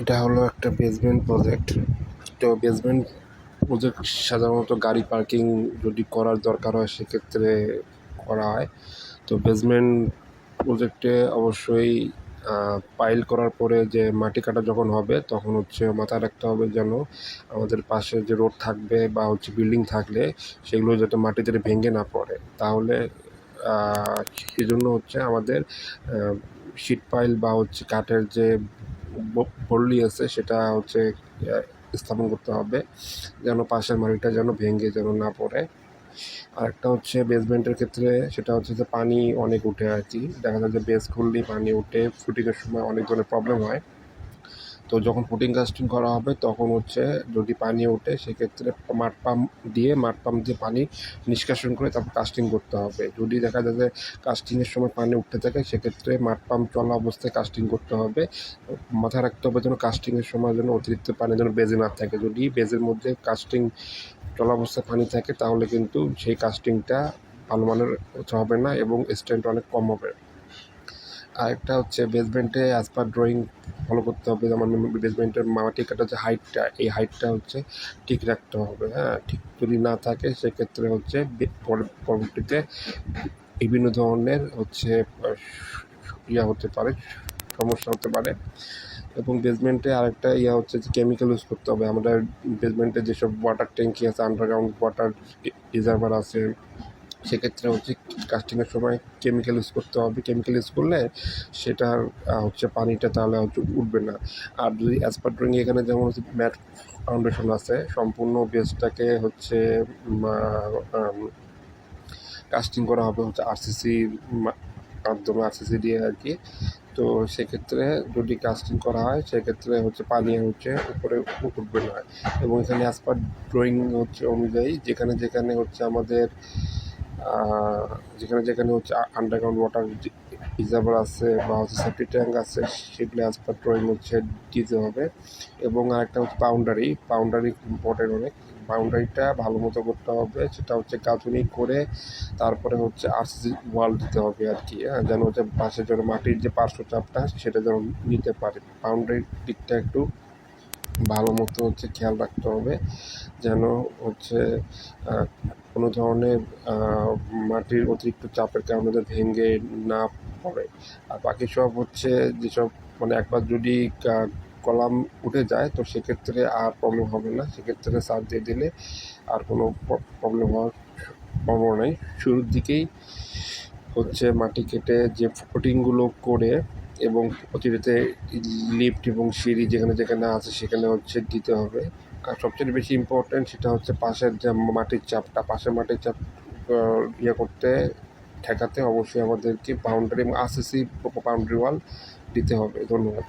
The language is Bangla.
এটা হলো একটা বেসমেন্ট প্রজেক্ট তো বেসমেন্ট প্রজেক্ট সাধারণত গাড়ি পার্কিং যদি করার দরকার হয়, সেক্ষেত্রে করা হয়। তো বেসমেন্ট প্রজেক্টে অবশ্যই পাইল করার পরে যে মাটি কাটা যখন হবে, তখন হচ্ছে মাথায় রাখতে হবে যেন আমাদের পাশে যে রোড থাকবে বা হচ্ছে বিল্ডিং থাকলে, সেগুলো যাতে মাটিতে ভেঙে না পড়ে। তাহলে সেজন্য হচ্ছে আমাদের শিট পাইল বা হচ্ছে কাঠের যে পল্লী আছে, সেটা হচ্ছে স্থাপন করতে হবে, যেন পাশের মাটিটা যেন ভেঙে যেন না পড়ে। আরেকটা হচ্ছে বেসমেন্টের ক্ষেত্রে, সেটা হচ্ছে যে পানি অনেক উঠে আর কি। দেখা যায় যে বেস খুললেই পানি উঠে, ফুটিংয়ের সময় অনেক ধরনের প্রবলেম হয়। তো যখন ফুটিং কাস্টিং করা হবে, তখন হচ্ছে যদি পানি ওঠে, সেক্ষেত্রে মাঠ পাম্প দিয়ে, মাঠ পাম্প দিয়ে পানি নিষ্কাশন করে তারপর কাস্টিং করতে হবে। যদি দেখা যায় যে কাস্টিংয়ের সময় পানি উঠতে থাকে, সেক্ষেত্রে মাঠ পাম্প চলা অবস্থায় কাস্টিং করতে হবে। মাথায় রাখতে হবে যেন কাস্টিংয়ের সময় যেন অতিরিক্ত পানি যেন বেজে না থাকে। যদি বেজের মধ্যে কাস্টিং চলা অবস্থায় পানি থাকে, তাহলে কিন্তু সেই কাস্টিংটা ভালো মানের হবে না এবং স্ট্যান্ড অনেক কম হবে। আরেকটা হচ্ছে বেসমেন্টে অ্যাজ পার ড্রয়িং ফলো করতে হবে। যেমন বেসমেন্টের মাটি কাটা যে হাইটটা এই হাইটটা হচ্ছে ঠিক রাখতে হবে হ্যাঁ? ঠিক যদি না থাকে, সেক্ষেত্রে হচ্ছে পরবর্তীতে বিভিন্ন ধরনের হচ্ছে ইয়া হতে পারে, সমস্যা হতে পারে। এবং বেসমেন্টে আরেকটা ইয়া হচ্ছে যে কেমিক্যাল ইউজ করতে হবে। আমাদের বেসমেন্টে যেসব ওয়াটার ট্যাঙ্কি আছে আন্ডারগ্রাউন্ড ওয়াটার রিজার্ভার আছে সেক্ষেত্রে হচ্ছে কাস্টিংয়ের সময় কেমিক্যাল ইউজ করতে হবে। কেমিক্যাল ইউজ করলে সেটার হচ্ছে পানিটা তাহলে হচ্ছে উঠবে না। আর যদি অ্যাজ পার ড্রয়িং এখানে যেমন হচ্ছে ম্যাট ফাউন্ডেশন আছে, সম্পূর্ণ বেসটাকে হচ্ছে কাস্টিং করা হবে হচ্ছে আরসিসির মাধ্যমে আরসিসি দিয়ে আর কি। তো সেক্ষেত্রে যদি কাস্টিং করা হয়, সেক্ষেত্রে হচ্ছে পানি হচ্ছে উপরে উঠবে না। এবং এখানে অ্যাজ পার ড্রয়িং হচ্ছে অনুযায়ী যেখানে যেখানে হচ্ছে আমাদের যেখানে যেখানে হচ্ছে আন্ডারগ্রাউন্ড ওয়াটার রিজার্ভার আছে বা হচ্ছে সেফটি ট্যাঙ্ক আছে, সেগুলো অ্যাজ পার ড্রয়িং হচ্ছে দিতে হবে। এবং আরেকটা হচ্ছে বাউন্ডারি বাউন্ডারি ইম্পর্টেন্ট অনেক। বাউন্ডারিটা ভালো মতো করতে হবে, সেটা হচ্ছে গাঁথুনি করে তারপরে হচ্ছে আরসিসি ওয়াল দিতে হবে আর কি হ্যাঁ যেন হচ্ছে পাশের জন্য মাটির যে পার্শ্বচাপটা সেটা যেন নিতে পারে। বাউন্ডারির দিকটা একটু ভালো মতো হচ্ছে খেয়াল রাখতে হবে যেন হচ্ছে কোনো ধরনের মাটির অতিরিক্ত চাপের কারণে ভেঙে না পড়ে। আর বাকি সব হচ্ছে যেসব মানে একবার যদি কলাম উঠে যায়, তো সেক্ষেত্রে আর প্রবলেম হবে না। সেক্ষেত্রে সার দিয়ে দিলে আর কোনো প্রবলেম হওয়ার সম্ভাবনা নেই। শুরুর দিকেই হচ্ছে মাটি কেটে যে ফুটিংগুলো করে এবং প্রতিটাতে লিফট এবং সিঁড়ি যেখানে যেখানে আছে সেখানে হচ্ছে দিতে হবে। আর সবচেয়ে বেশি ইম্পর্ট্যান্ট সেটা হচ্ছে পাশের যে মাটির চাপটা, পাশের মাটির চাপ ইয়ে করতে, ঠেকাতে অবশ্যই আমাদেরকে বাউন্ডারি এবং আরসিসি বাউন্ডারি ওয়াল দিতে হবে। ধন্যবাদ।